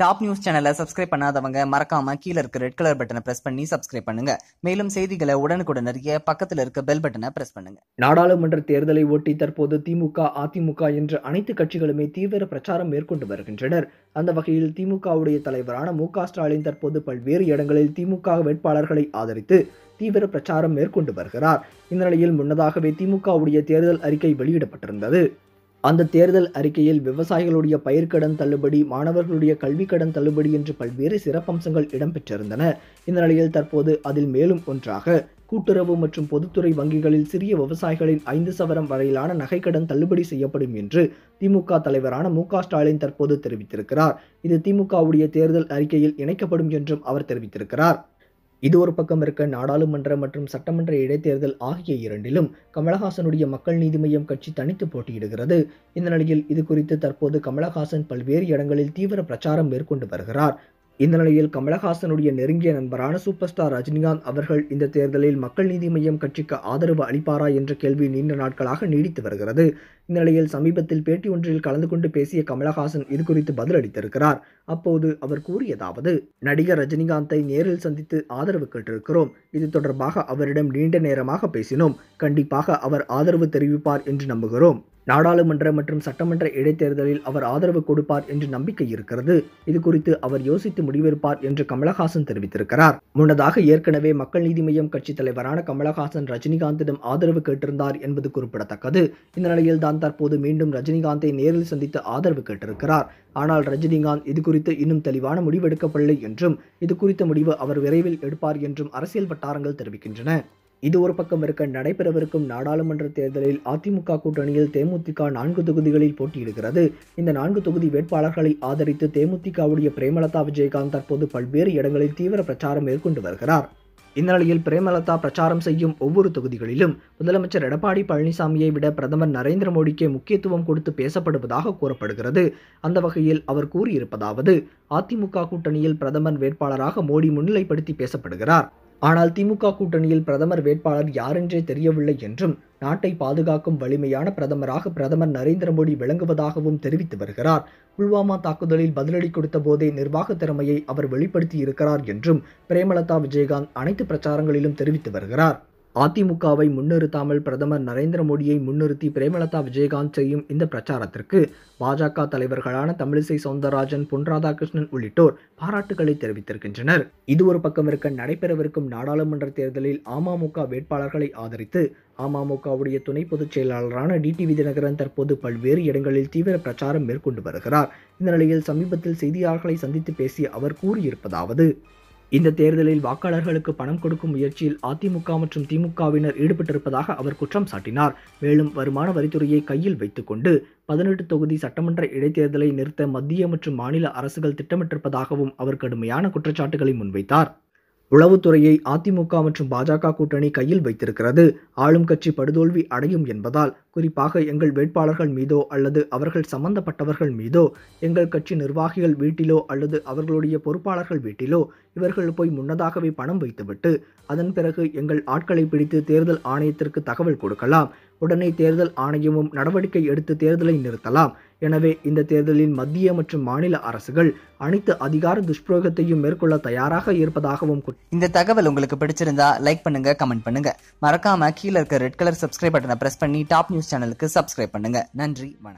Top news சேனலை subscribe பண்ணாதவங்க மறக்காம கீழே இருக்க ரெட் கலர் பட்டனை பிரஸ் பண்ணி சப்ஸ்கிரைப் பண்ணுங்க. மேலும் செய்திகளை உடனுக்குடன் அறிய பக்கத்தில் இருக்க பெல் பட்டனை பிரஸ் பண்ணுங்க. நாடாளுமன்ற தேர்தலை ஒட்டி தற்போது திமுக அதிமுக என்ற அனைத்து கட்சிகளுமே தீவிர பிரச்சாரம் மேற்கொண்டு வருகின்றனர். அந்த வகையில் திமுகவுடைய தலைவரான மு க ஸ்டாலின் தற்போது பல்வேறு இடங்களில் திமுக வேட்பாளர்களை ஆதரித்து தீவிர பிரச்சாரம் மேற்கொண்டு வருகிறார். இந்த நிலையில் முன்னதாகவே திமுகவுடைய தேர்தல் அறிக்கை வெளியிடப்பட்டிருந்தது. அந்த தேர்தல் அறிக்கையில் விவசாயிகளுடைய பயிர்க்கடன் தள்ளுபடி மாணவர்களுடைய கல்விக் கடன் தள்ளுபடி என்று பல்வேறு சிறப்பம்சங்கள் இடம்பெற்றிருந்தன. இந்த நிலையில் தற்போது அதில் மேலும் ஒன்றாக கூட்டுறவு மற்றும் பொதுத்துறை வங்கிகளில் சிறிய விவசாயிகளின் ஐந்து சவரம் வரையிலான நகைக்கடன் தள்ளுபடி செய்யப்படும் என்று திமுக தலைவரான மு ஸ்டாலின் தற்போது தெரிவித்திருக்கிறார். இது திமுகவுடைய தேர்தல் அறிக்கையில் இணைக்கப்படும் என்றும் அவர் தெரிவித்திருக்கிறார். இது ஒரு பக்கம் இருக்க நாடாளுமன்ற மற்றும் சட்டமன்ற இடைத்தேர்தல் ஆகிய இரண்டிலும் கமலஹாசனுடைய மக்கள் நீதி மய்யம் கட்சி தனித்து போட்டியிடுகிறது. இந்த நிலையில் இது குறித்து தற்போது கமலஹாசன் பல்வேறு இடங்களில் தீவிர பிரச்சாரம் மேற்கொண்டு வருகிறார். இந்த நிலையில் கமலஹாசனுடைய நெருங்கிய நண்பரான சூப்பர் ஸ்டார் ரஜினிகாந்த் அவர்கள் இந்த தேர்தலில் மக்கள் நீதி மய்யம் கட்சிக்கு ஆதரவு அளிப்பாரா என்ற கேள்வி நீண்ட நாட்களாக நீடித்து வருகிறது. இந்த நிலையில் சமீபத்தில் பேட்டி ஒன்றில் கலந்து கொண்டு பேசிய கமலஹாசன் இது குறித்து பதிலளித்திருக்கிறார். அப்போது அவர் கூறியதாவது நடிகர் ரஜினிகாந்தை நேரில் சந்தித்து ஆதரவு கேட்டிருக்கிறோம். இது தொடர்பாக அவரிடம் நீண்ட நேரமாக பேசினோம். கண்டிப்பாக அவர் ஆதரவு தெரிவிப்பார் என்று நம்புகிறோம். நாடாளுமன்ற மற்றும் சட்டமன்ற இடைத்தேர்தலில் அவர் ஆதரவு கொடுப்பார் என்று நம்பிக்கை இருக்கிறது. இது குறித்து அவர் யோசித்து முடிவெடுப்பார் என்று கமலஹாசன் தெரிவித்திருக்கிறார். முன்னதாக ஏற்கனவே மக்கள் நீதி மய்யம் கட்சி தலைவரான கமலஹாசன் ரஜினிகாந்திடம் ஆதரவு கேட்டிருந்தார் என்பது குறிப்பிடத்தக்கது. இந்த நிலையில் தான் தற்போது மீண்டும் ரஜினிகாந்தை நேரில் சந்தித்து ஆதரவு கேட்டிருக்கிறார். ஆனால் ரஜினிகாந்த் இது குறித்து இன்னும் தெளிவான முடிவெடுக்கப்படவில்லை என்றும் இது குறித்த முடிவு அவர் விரைவில் எடுப்பார் என்றும் அரசியல் வட்டாரங்கள் தெரிவிக்கின்றன. இது ஒரு பக்கம் இருக்க நடைபெறவிருக்கும் நாடாளுமன்ற தேர்தலில் அதிமுக கூட்டணியில் தேமுதிக நான்கு தொகுதிகளில் போட்டியிடுகிறது. இந்த நான்கு தொகுதி வேட்பாளர்களை ஆதரித்து தேமுதிகவுடைய பிரேமலதா விஜயகாந்த் தற்போது பல்வேறு இடங்களில் தீவிர பிரச்சாரம் மேற்கொண்டு வருகிறார். இந்நிலையில் பிரேமலதா பிரச்சாரம் செய்யும் ஒவ்வொரு தொகுதிகளிலும் முதலமைச்சர் எடப்பாடி பழனிசாமியை விட பிரதமர் நரேந்திர மோடிக்கே முக்கியத்துவம் கொடுத்து பேசப்படுவதாக கூறப்படுகிறது. அந்த வகையில் அவர் கூறியிருப்பதாவது அதிமுக கூட்டணியில் பிரதமர் வேட்பாளராக மோடி முன்னிலைப்படுத்தி பேசப்படுகிறார். ஆனால் திமுக கூட்டணியில் பிரதமர் வேட்பாளர் யாரென்றே தெரியவில்லை என்றும் நாட்டை பாதுகாக்கும் வலிமையான பிரதமராக பிரதமர் நரேந்திர மோடி விளங்குவதாகவும் தெரிவித்து வருகிறார். புல்வாமா தாக்குதலில் பதிலடி கொடுத்த போதே நிர்வாக திறமையை அவர் வெளிப்படுத்தி இருக்கிறார் என்றும் பிரேமலதா விஜயகாந்த் அனைத்து பிரச்சாரங்களிலும் தெரிவித்து வருகிறார். அதிமுகவை முன்னிறுத்தாமல் பிரதமர் நரேந்திர மோடியை முன்னிறுத்தி பிரேமலதா விஜயகாந்த் செய்யும் இந்த பிரச்சாரத்திற்கு பாஜக தலைவர்களான தமிழிசை சவுந்தரராஜன் பொன் ராதாகிருஷ்ணன் உள்ளிட்டோர் பாராட்டுகளை தெரிவித்திருக்கின்றனர். இது ஒரு பக்கம் இருக்க நடைபெறவிருக்கும் நாடாளுமன்ற தேர்தலில் அமமுக வேட்பாளர்களை ஆதரித்து அமமுகவுடைய துணை பொதுச் செயலாளரான டிடிவி தினகரன் தற்போது பல்வேறு இடங்களில் தீவிர பிரச்சாரம் மேற்கொண்டு வருகிறார். இந்த நிலையில் சமீபத்தில் செய்தியாளர்களை சந்தித்து பேசிய அவர் கூறியிருப்பதாவது இந்த தேர்தலில் வாக்காளர்களுக்கு பணம் கொடுக்கும் முயற்சியில் அதிமுக மற்றும் திமுகவினர் ஈடுபட்டிருப்பதாக அவர் குற்றம் சாட்டினார். மேலும் வருமான வரித்துறையை கையில் வைத்துக்கொண்டு பதினெட்டு தொகுதி சட்டமன்ற இடைத்தேர்தலை நிறுத்த மத்திய மற்றும் மாநில அரசுகள் திட்டமிட்டிருப்பதாகவும் அவர் கடுமையான குற்றச்சாட்டுகளை முன்வைத்தார். உளவுத்துறையை அதிமுக மற்றும் பாஜக கூட்டணி கையில் வைத்திருக்கிறது. ஆளும் கட்சி படுதோல்வி அடையும் என்பதால் குறிப்பாக எங்கள் வேட்பாளர்கள் மீதோ அல்லது அவர்கள் சம்பந்தப்பட்டவர்கள் மீதோ எங்கள் கட்சி நிர்வாகிகள் வீட்டிலோ அல்லது அவர்களுடைய பொறுப்பாளர்கள் வீட்டிலோ இவர்கள் போய் முன்னதாகவே பணம் வைத்துவிட்டு அதன் பிறகு எங்கள் ஆட்களை பிடித்து தேர்தல் ஆணையத்திற்கு தகவல் கொடுக்கலாம். உடனே தேர்தல் ஆணையமும் நடவடிக்கை எடுத்து தேர்தலை நிறுத்தலாம். எனவே இந்த தேர்தலில் மத்திய மற்றும் மாநில அரசுகள் அனைத்து அதிகார துஷ்பிரயோகத்தையும் மேற்கொள்ள தயாராக இருப்பதாகவும் இந்த தகவல் உங்களுக்கு பிடிச்சிருந்தா லைக் பண்ணுங்க கமெண்ட் பண்ணுங்க. மறக்காம கீழ இருக்க ரெட் கலர் சப்ஸ்கிரைப் பட்டனை பிரஸ் பண்ணி டாப் நியூஸ் நியூஸ் சேனலுக்கு சப்ஸ்கிரைப் பண்ணுங்க. நன்றி வணக்கம்.